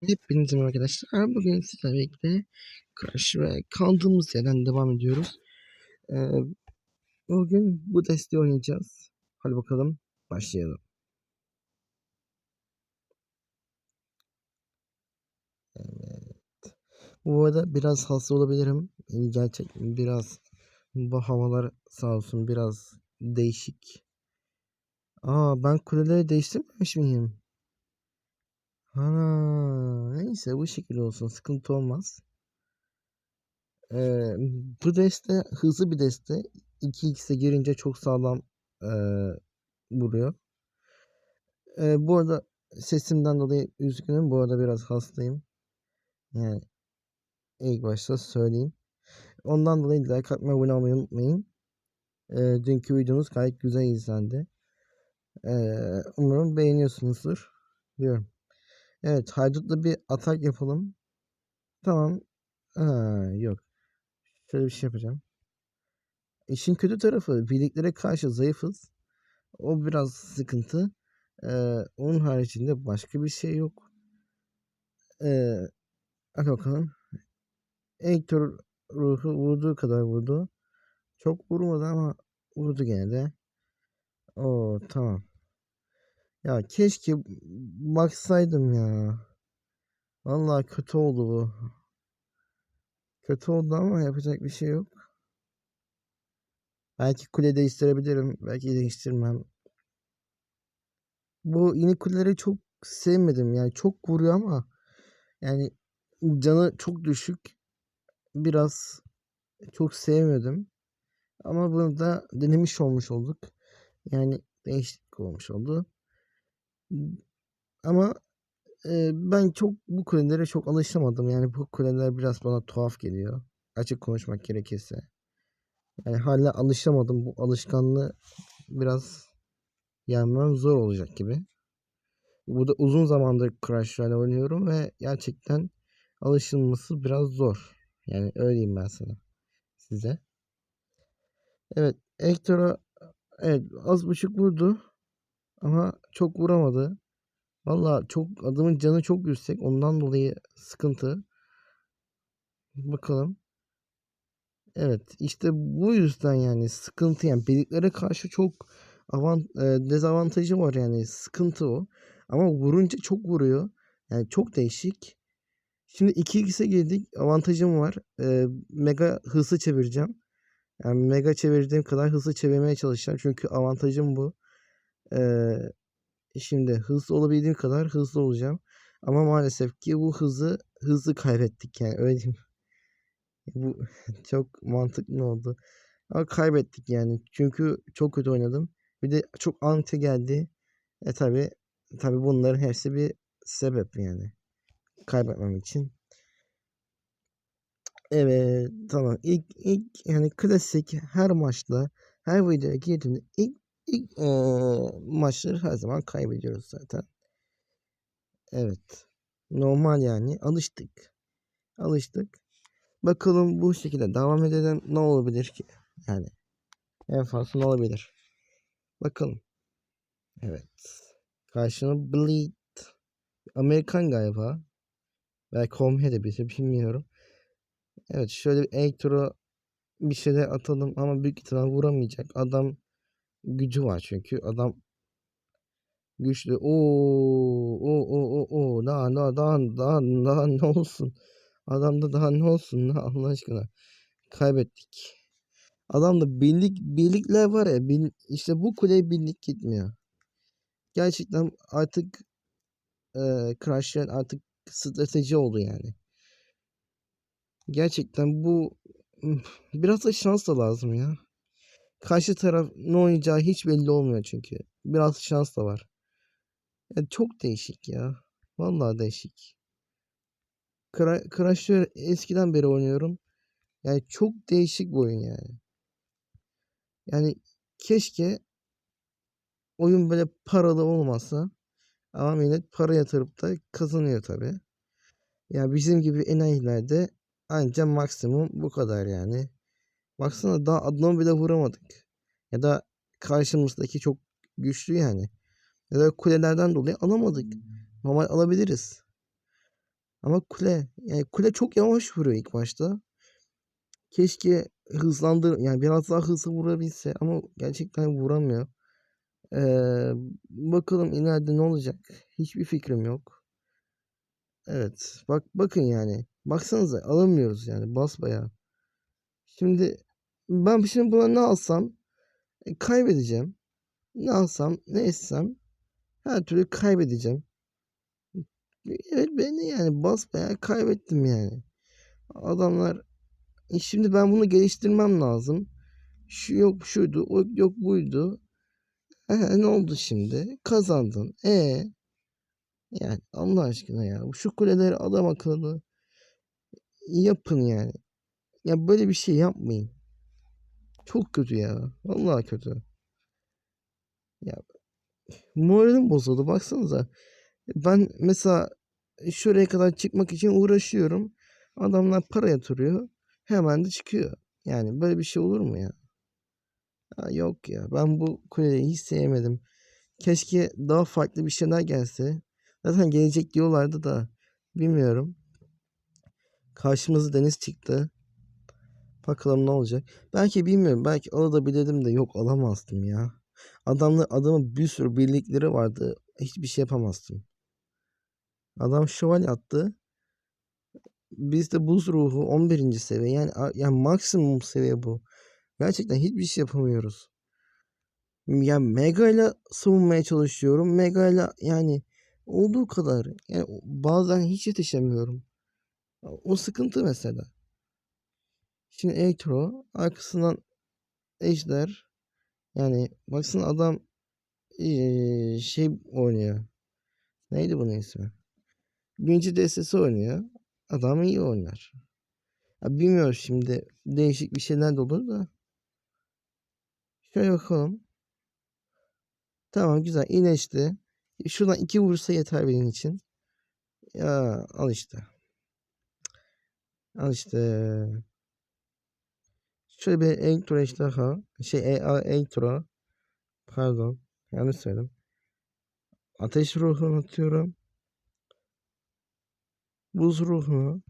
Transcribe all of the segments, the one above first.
Hepinize arkadaşlar. Bugün sizlerle birlikte Crash ve kaldığımız yerden devam ediyoruz. Ee, bugün bu desteği oynayacağız. Hadi bakalım başlayalım. Evet. Bu arada biraz hasta olabilirim. Gerçek biraz bu havalar sağ olsun biraz değişik. Aa ben kuleleri değiştirmemiş miyim? Ha, neyse bu şekilde olsun sıkıntı olmaz. Ee, bu deste hızlı bir deste. 2x'e girince çok sağlam ee, vuruyor. Ee, bu arada sesimden dolayı üzgünüm. Bu arada biraz hastayım. Yani ilk başta söyleyeyim. Ondan dolayı like atmayı abone olmayı unutmayın. Ee, dünkü videomuz gayet güzel izlendi. Ee, umarım beğeniyorsunuzdur. Diyorum. Evet haydutla bir atak yapalım. Tamam. Ha, yok. Şöyle bir şey yapacağım. İşin kötü tarafı birliklere karşı zayıfız. O biraz sıkıntı. Ee, onun haricinde başka bir şey yok. Ee, hadi bakalım. Hector ruhu vurduğu kadar vurdu. Çok vurmadı ama vurdu gene de. Oo tamam. Ya keşke baksaydım ya. Vallahi kötü oldu bu. Kötü oldu ama yapacak bir şey yok. Belki kule değiştirebilirim. Belki değiştirmem. Bu yeni kuleleri çok sevmedim. Yani çok vuruyor ama yani canı çok düşük. Biraz çok sevmedim. Ama bunu da denemiş olmuş olduk. Yani değişiklik olmuş oldu. Ama e, ben çok bu kulelere çok alışamadım. Yani bu kuleler biraz bana tuhaf geliyor. Açık konuşmak gerekirse. Yani hala alışamadım. Bu alışkanlığı biraz yenmem zor olacak gibi. Burada uzun zamandır Crash Royale oynuyorum ve gerçekten alışılması biraz zor. Yani öyleyim ben sana. Size. Evet. Hector'a evet az buçuk vurdu. Ama çok vuramadı. Valla çok adamın canı çok yüksek. Ondan dolayı sıkıntı. Bakalım. Evet işte bu yüzden yani sıkıntı yani birliklere karşı çok avant e, dezavantajı var yani sıkıntı o. Ama vurunca çok vuruyor. Yani çok değişik. Şimdi 2x'e girdik. Avantajım var. E, mega hızlı çevireceğim. Yani mega çevirdiğim kadar hızlı çevirmeye çalışacağım. Çünkü avantajım bu. E, şimdi hızlı olabildiğim kadar hızlı olacağım. Ama maalesef ki bu hızı hızlı kaybettik yani öyle diyeyim. Bu çok mantıklı oldu. Ama kaybettik yani. Çünkü çok kötü oynadım. Bir de çok anti geldi. E tabi tabi bunların hepsi bir sebep yani. Kaybetmem için. Evet tamam. İlk ilk yani klasik her maçta her videoya girdiğimde ilk ilk e, maçları her zaman kaybediyoruz zaten. Evet. Normal yani. Alıştık. Alıştık. Bakalım bu şekilde devam edelim. Ne olabilir ki? Yani en fazla ne olabilir? Bakalım. Evet. Karşına Bleed. Amerikan galiba. Belki home de bir bilmiyorum. Evet şöyle bir elektra bir şeyler atalım ama büyük ihtimal vuramayacak. Adam gücü var çünkü. Adam güçlü. Oo, o o o o daha daha daha daha daha ne olsun? Adamda daha ne olsun Allah aşkına. Kaybettik. Adamda birlik birlikler var ya bil, işte bu kuleye birlik gitmiyor. Gerçekten artık e, Crash Royale artık strateji oldu yani. Gerçekten bu biraz da şans da lazım ya. Karşı taraf ne oynayacağı hiç belli olmuyor çünkü. Biraz şans da var. Yani çok değişik ya. Vallahi değişik. Crash eskiden beri oynuyorum. Yani çok değişik bir oyun yani. Yani keşke oyun böyle paralı olmasa ama millet para yatırıp da kazanıyor tabi. Yani bizim gibi enayilerde ancak maksimum bu kadar yani. Baksana daha adamı bile vuramadık. Ya da karşımızdaki çok güçlü yani. Ya da kulelerden dolayı alamadık. Normal alabiliriz. Ama kule yani kule çok yavaş vuruyor ilk başta. Keşke hızlandır yani biraz daha hızlı vurabilse ama gerçekten vuramıyor. Ee, bakalım ileride ne olacak? Hiçbir fikrim yok. Evet. Bak bakın yani. Baksanıza alamıyoruz yani basbayağı. Şimdi ben şimdi buna ne alsam e, kaybedeceğim. Ne alsam ne etsem her türlü kaybedeceğim. Evet beni yani basbayağı kaybettim yani. Adamlar e, şimdi ben bunu geliştirmem lazım. Şu yok şuydu, o yok buydu. Ee, ne oldu şimdi? Kazandın. E yani Allah aşkına ya. Şu kuleleri adam akıllı yapın yani. Ya böyle bir şey yapmayın. Çok kötü ya. Vallahi kötü. Ya moralim bozuldu baksanıza. Ben mesela şuraya kadar çıkmak için uğraşıyorum. Adamlar para yatırıyor. Hemen de çıkıyor. Yani böyle bir şey olur mu ya? ya yok ya. Ben bu kuleyi hiç sevmedim. Keşke daha farklı bir şeyler gelse. Zaten gelecek diyorlardı da bilmiyorum. Karşımıza deniz çıktı. Bakalım ne olacak. Belki bilmiyorum. Belki alabilirdim de yok alamazdım ya. Adamlı adamın bir sürü birlikleri vardı. Hiçbir şey yapamazdım. Adam şövalye attı. Bizde buz ruhu 11. seviye. Yani yani maksimum seviye bu. Gerçekten hiçbir şey yapamıyoruz. Yani Mega ile savunmaya çalışıyorum. Mega ile yani olduğu kadar. Yani bazen hiç yetişemiyorum. O sıkıntı mesela. Şimdi Electro arkasından Ejder yani baksana adam şey oynuyor. Neydi bunun ismi? Birinci destesi oynuyor. Adam iyi oynar. Ya bilmiyorum şimdi değişik bir şeyler de olur da. Şöyle bakalım. Tamam güzel iyileşti. Şuradan iki vursa yeter benim için. Ya al işte. Al işte. Şöyle bir elektro ejderha. Şey e, elektro. Pardon. Yanlış söyledim. Ateş ruhunu atıyorum. Buz ruhunu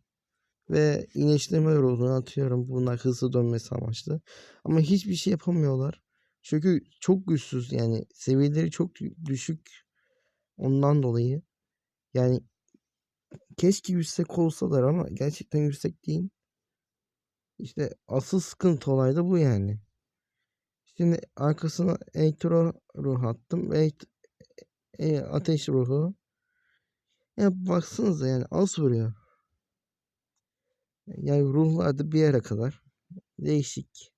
ve iyileştirme ruhunu atıyorum. Bunlar hızlı dönmesi amaçlı. Ama hiçbir şey yapamıyorlar. Çünkü çok güçsüz yani seviyeleri çok düşük. Ondan dolayı yani keşke yüksek olsalar ama gerçekten yüksek değil. İşte asıl sıkıntı olay da bu yani. Şimdi arkasına elektro ruh attım ve e, ateş ruhu. Ya baksanıza yani az vuruyor. Yani ruhlar da bir yere kadar değişik.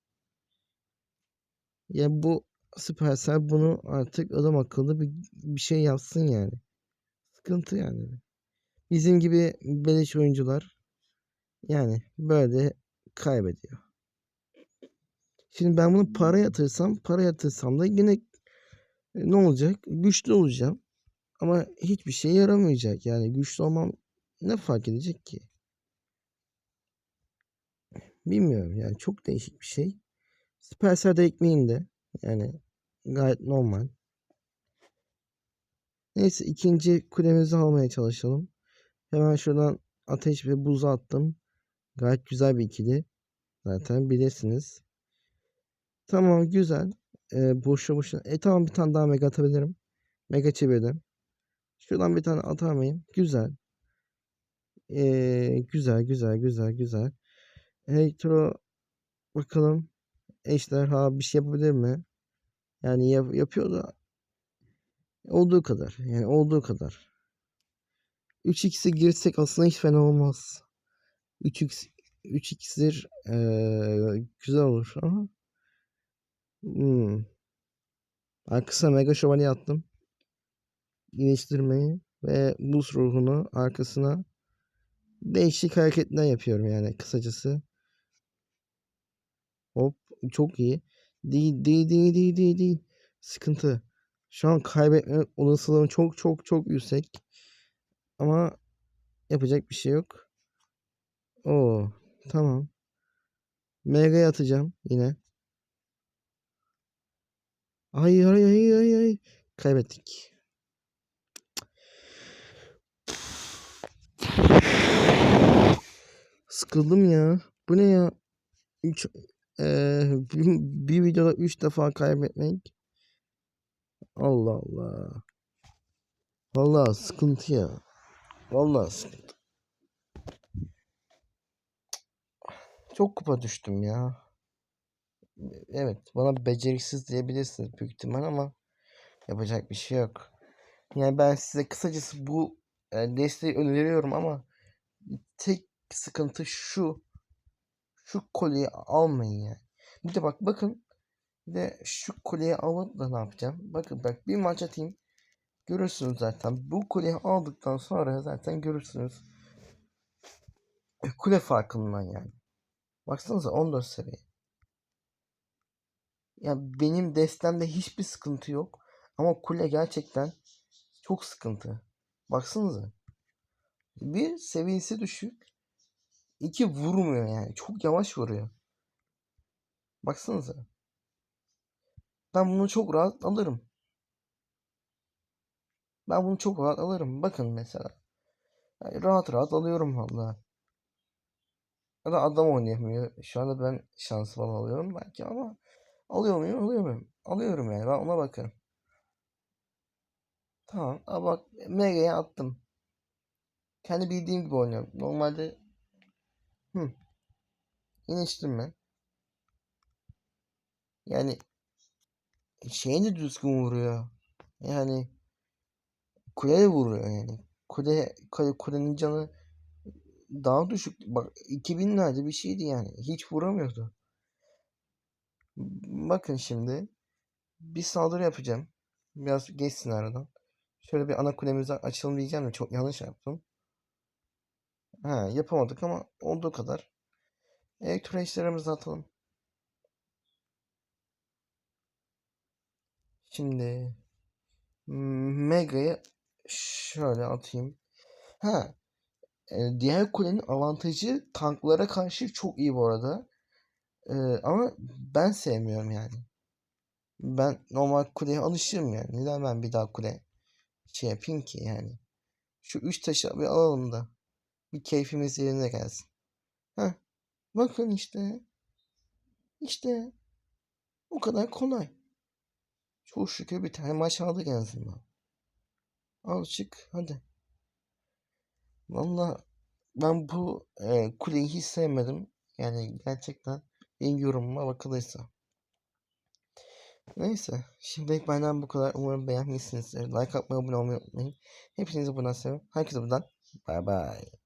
Ya bu Supercell bunu artık adam akıllı bir, bir şey yapsın yani. Sıkıntı yani. Bizim gibi beleş oyuncular yani böyle kaybediyor. Şimdi ben bunu para yatırsam, para yatırsam da yine e, ne olacak? Güçlü olacağım. Ama hiçbir şey yaramayacak. Yani güçlü olmam ne fark edecek ki? Bilmiyorum yani çok değişik bir şey. Supercell'de ekmeğin de yani gayet normal. Neyse ikinci kulemizi almaya çalışalım. Hemen şuradan ateş ve buz attım. Gayet güzel bir ikili. Zaten bilirsiniz. Tamam güzel. Ee, boşu boşuna. E tamam bir tane daha mega atabilirim. Mega çevirdim. Şuradan bir tane atamayayım. Güzel. Ee, güzel güzel güzel güzel. Elektro bakalım. Ejderha bir şey yapabilir mi? Yani yap yapıyor da olduğu kadar. Yani olduğu kadar. 3x'e girsek aslında hiç fena olmaz. 3x 3 iksir ee, güzel olur ama hmm. arkasına mega şövalye attım. İyileştirmeyi ve buz ruhunu arkasına değişik hareketler yapıyorum yani kısacası. Hop çok iyi. Değil değil değil değil değil değil. Sıkıntı. Şu an kaybetme olasılığım çok çok çok yüksek. Ama yapacak bir şey yok. Oo Tamam. Mega'ya atacağım yine. Ay ay ay ay ay. Kaybettik. Sıkıldım ya. Bu ne ya? Üç, eee, bir, videoda üç defa kaybetmek. Allah Allah. Vallahi sıkıntı ya. Vallahi sıkıntı. Çok kupa düştüm ya. Evet, bana beceriksiz diyebilirsiniz büyük ihtimal ama yapacak bir şey yok. Yani ben size kısacası bu e, desteği öneriyorum ama tek sıkıntı şu. Şu kolyeyi almayın yani. Bir de bak bakın. Bir de şu kolyeyi alıp da ne yapacağım? Bakın bak bir maç atayım. Görürsünüz zaten. Bu kuleyi aldıktan sonra zaten görürsünüz. E, Kule farkından yani. Baksanıza 14 seviye. Ya benim destemde hiçbir sıkıntı yok. Ama kule gerçekten çok sıkıntı. Baksanıza. Bir seviyesi düşük. İki vurmuyor yani. Çok yavaş vuruyor. Baksanıza. Ben bunu çok rahat alırım. Ben bunu çok rahat alırım. Bakın mesela. Yani rahat rahat alıyorum valla. Ya da adam oynayamıyor. Şu anda ben şans falan alıyorum belki ama alıyor muyum? Alıyor muyum? Alıyorum yani. Ben ona bakarım. Tamam. Aa bak Mega'ya attım. Kendi bildiğim gibi oynuyorum. Normalde hı. İniştirme. Yani şeyini düzgün vuruyor. Yani kuleye vuruyor yani. Kule, kule kulenin canı daha düşük. Bak 2000'lerde bir şeydi yani. Hiç vuramıyordu. Bakın şimdi bir saldırı yapacağım. Biraz geçsin aradan. Şöyle bir ana kulemize açalım diyeceğim de çok yanlış yaptım. Ha, yapamadık ama olduğu kadar. Elektro eşlerimizi atalım. Şimdi Mega'yı şöyle atayım. Ha, diğer kulenin avantajı tanklara karşı çok iyi bu arada. E, ama ben sevmiyorum yani. Ben normal kuleye alışırım yani. Neden ben bir daha kule şey yapayım ki yani. Şu üç taşı bir alalım da. Bir keyfimiz yerine gelsin. Heh. Bakın işte. İşte. O kadar kolay. Çok şükür bir tane maç aldık en azından. Al çık hadi. Valla ben bu e, kuleyi hiç sevmedim. Yani gerçekten benim yorumuma bakılırsa. Neyse. Şimdilik benden bu kadar. Umarım beğenmişsinizdir. Like atmayı, abone olmayı unutmayın. Hepinizi buradan seviyorum. Herkese buradan. Bay bay.